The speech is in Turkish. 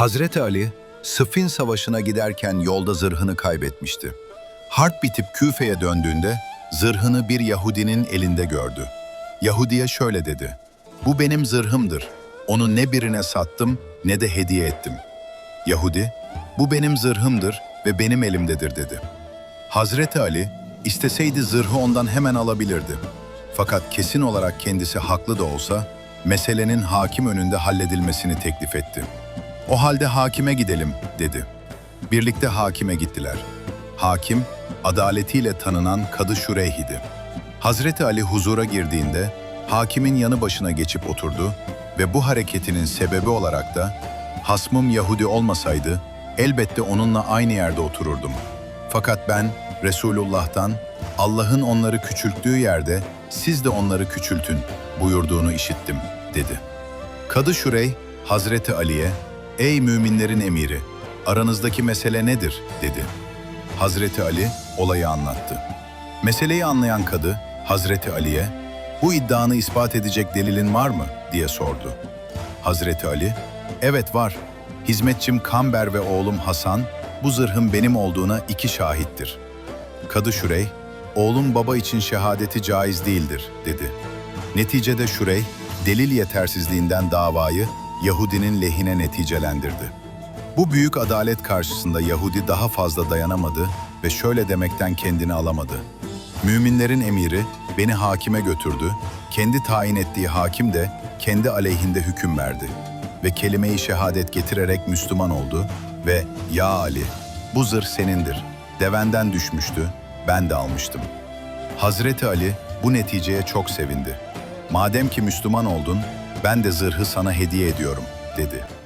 Hazreti Ali, Sıffin Savaşı'na giderken yolda zırhını kaybetmişti. Harp bitip Küfe'ye döndüğünde zırhını bir Yahudinin elinde gördü. Yahudiye şöyle dedi, ''Bu benim zırhımdır. Onu ne birine sattım ne de hediye ettim.'' Yahudi, ''Bu benim zırhımdır ve benim elimdedir.'' dedi. Hazreti Ali, isteseydi zırhı ondan hemen alabilirdi. Fakat kesin olarak kendisi haklı da olsa, meselenin hakim önünde halledilmesini teklif etti. O halde hakime gidelim, dedi. Birlikte hakime gittiler. Hakim, adaletiyle tanınan Kadı Şureyh idi. Hazreti Ali huzura girdiğinde, hakimin yanı başına geçip oturdu ve bu hareketinin sebebi olarak da, hasmım Yahudi olmasaydı, elbette onunla aynı yerde otururdum. Fakat ben Resulullah'tan Allah'ın onları küçülttüğü yerde siz de onları küçültün buyurduğunu işittim, dedi. Kadı Şurey, Hazreti Ali'ye, ''Ey müminlerin emiri, aranızdaki mesele nedir?'' dedi. Hazreti Ali olayı anlattı. Meseleyi anlayan kadı, Hazreti Ali'ye, ''Bu iddianı ispat edecek delilin var mı?'' diye sordu. Hazreti Ali, ''Evet var. Hizmetçim Kamber ve oğlum Hasan, bu zırhın benim olduğuna iki şahittir.'' Kadı Şurey, oğlum baba için şehadeti caiz değildir, dedi. Neticede Şurey, delil yetersizliğinden davayı Yahudinin lehine neticelendirdi. Bu büyük adalet karşısında Yahudi daha fazla dayanamadı ve şöyle demekten kendini alamadı. Müminlerin emiri beni hakime götürdü, kendi tayin ettiği hakim de kendi aleyhinde hüküm verdi ve kelime-i şehadet getirerek Müslüman oldu ve ''Ya Ali, bu zırh senindir, devenden düşmüştü, ben de almıştım.'' Hazreti Ali bu neticeye çok sevindi. ''Madem ki Müslüman oldun, ben de zırhı sana hediye ediyorum.'' dedi.